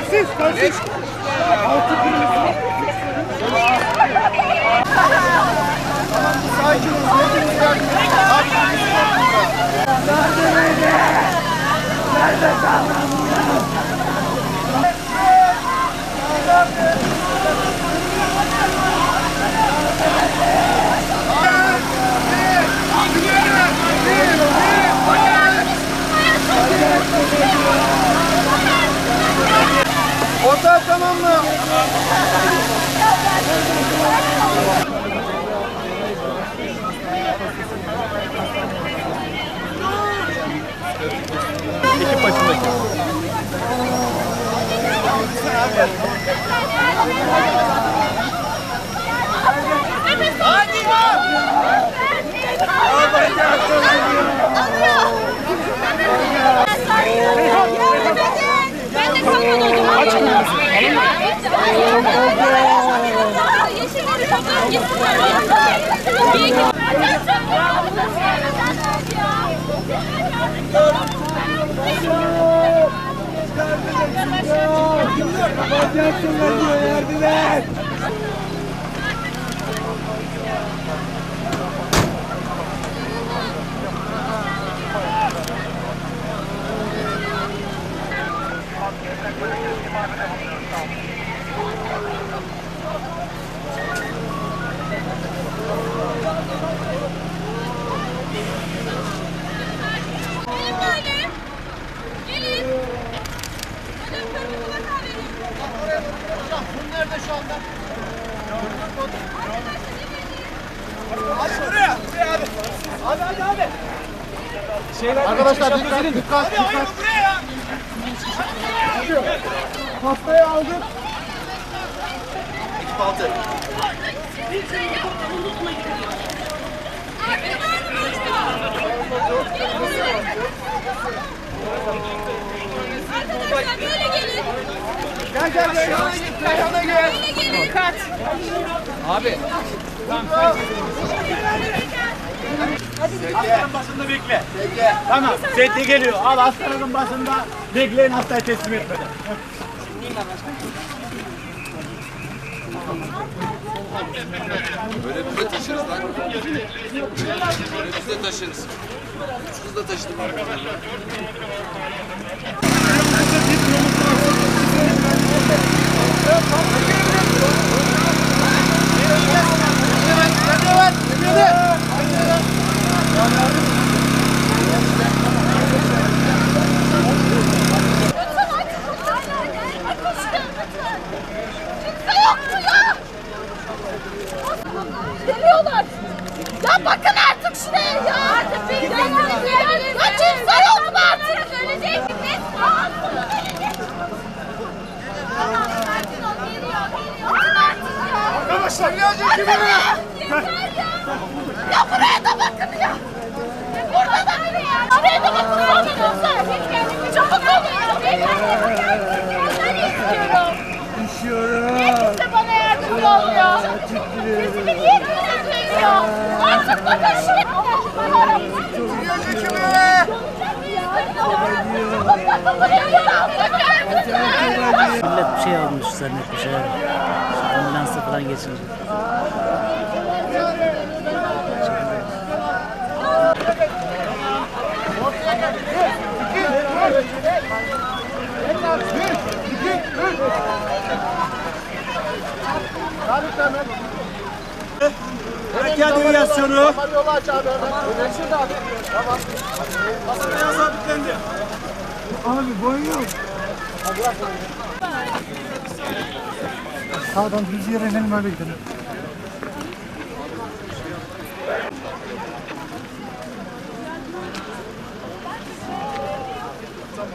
Francisco, Francisco. Ekip başındaki. Gitsinler. İyi ki. Yardım et. Gelin böyle. Gelin. Hocam kırmızı vatan verin. Hocam bu nerede şu anda? Aç buraya. Buraya abi. Abi hadi abi. Arkadaşlar dikkat dikkat Hadi ayırın dikkat. buraya ya. Haftaya aldık. Abi mı başka? Arkadaşlar böyle gelin. Gel gel gel. Yana git. Yana gel. Böyle gelin. Kat. Hastanın başında bekle. Tamam. Sette geliyor. Al hastanın başında bekleyin hastayı teslim etmeden. Böyle biz de taşırız lan. Böyle biz de taşırız. Üç kız da taşıdık. Kimse yoktu ya. Geliyorlar. Ya bakın artık şuraya ya. Artık bir Ya kimse yok mu artık? Ölecek. Bakın artık ya. Arkadaşlar be. Yeter ya. Ya buraya da bakın ya. Burada da Buraya da bakın. Sorun olsa. Çabuk olun ya. Ben istiyorum. Düşüyorum. Kimse bana yardımcı olmuyor. Sesimi niye kimse duymuyor? Artık bakın şuraya. İlacı kimi? Çabuk bakın buraya ya. Bakar mısınız? Millet bir şey olmuş zannetmiş evet. Ambulansa falan geçince. Erken üniyasyonu. Tamam, yolu aç abi hemen. Tamam, şurada abi. Tamam. Hasan Beyaz abi bitlendi. Abi boyun yok. Abi bırak Sağdan düz yere inelim öyle gidelim. Tamam.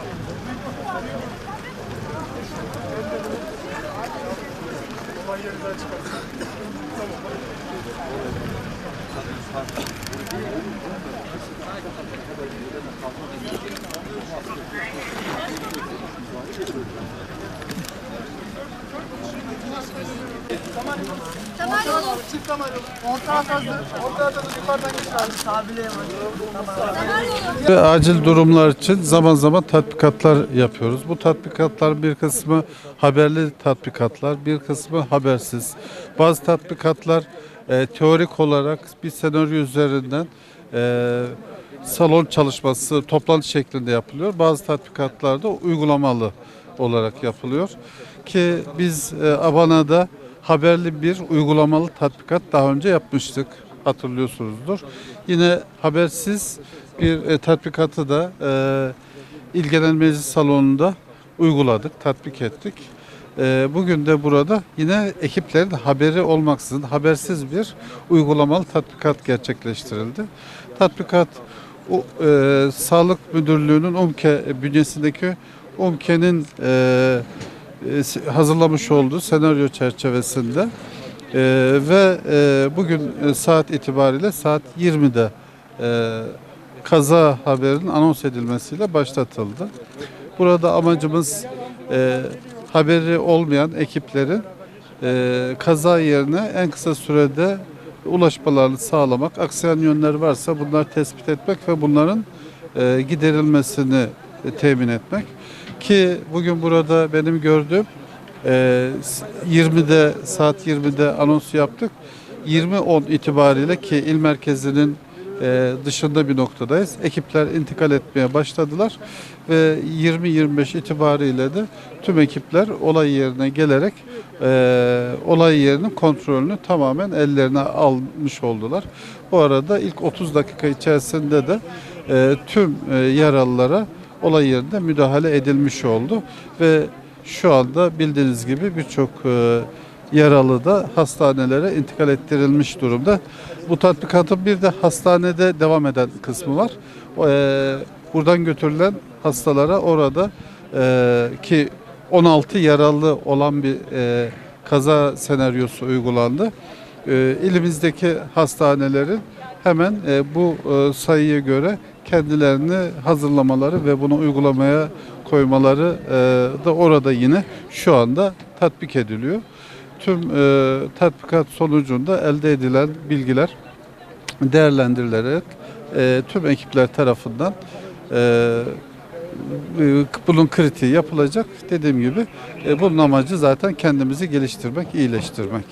Tamam yolu. Tamam yolu. Orta atası. Orta atası yukarıdan geçer. Acil durumlar için zaman zaman tatbikatlar yapıyoruz. Bu tatbikatlar bir kısmı haberli tatbikatlar, bir kısmı habersiz. Bazı tatbikatlar e, teorik olarak bir senaryo üzerinden e, salon çalışması, toplantı şeklinde yapılıyor. Bazı tatbikatlarda uygulamalı olarak yapılıyor. Ki biz e, Abana'da haberli bir uygulamalı tatbikat daha önce yapmıştık hatırlıyorsunuzdur. Yine habersiz bir e, tatbikatı da e, İl Meclis Salonu'nda uyguladık, tatbik ettik. E, bugün de burada yine ekiplerin haberi olmaksızın habersiz bir uygulamalı tatbikat gerçekleştirildi. Tatbikat o, e, Sağlık Müdürlüğü'nün UMKE bünyesindeki UMKE'nin e, e, hazırlamış olduğu senaryo çerçevesinde e, ve e, bugün e, saat itibariyle saat 20'de e, kaza haberinin anons edilmesiyle başlatıldı. Burada amacımız e, haberi olmayan ekiplerin e, kaza yerine en kısa sürede ulaşmalarını sağlamak, aksayan yönler varsa bunları tespit etmek ve bunların e, giderilmesini e, temin etmek. Ki bugün burada benim gördüğüm e, 20'de saat 20'de anonsu yaptık. 20.10 itibariyle ki il merkezinin e, dışında bir noktadayız. Ekipler intikal etmeye başladılar ve 20-25 itibariyle de tüm ekipler olay yerine gelerek e, olay yerinin kontrolünü tamamen ellerine almış oldular. Bu arada ilk 30 dakika içerisinde de e, tüm e, yaralılara olay yerinde müdahale edilmiş oldu ve şu anda bildiğiniz gibi birçok yaralı da hastanelere intikal ettirilmiş durumda. Bu tatbikatın bir de hastanede devam eden kısmı var. E, buradan götürülen hastalara orada e, ki 16 yaralı olan bir e, kaza senaryosu uygulandı. E, ilimizdeki hastanelerin hemen e, bu e, sayıya göre kendilerini hazırlamaları ve bunu uygulamaya koymaları e, da orada yine şu anda tatbik ediliyor. Tüm e, tatbikat sonucunda elde edilen bilgiler değerlendirilerek e, tüm ekipler tarafından e, e, bunun kritiği yapılacak. Dediğim gibi e, bunun amacı zaten kendimizi geliştirmek, iyileştirmek.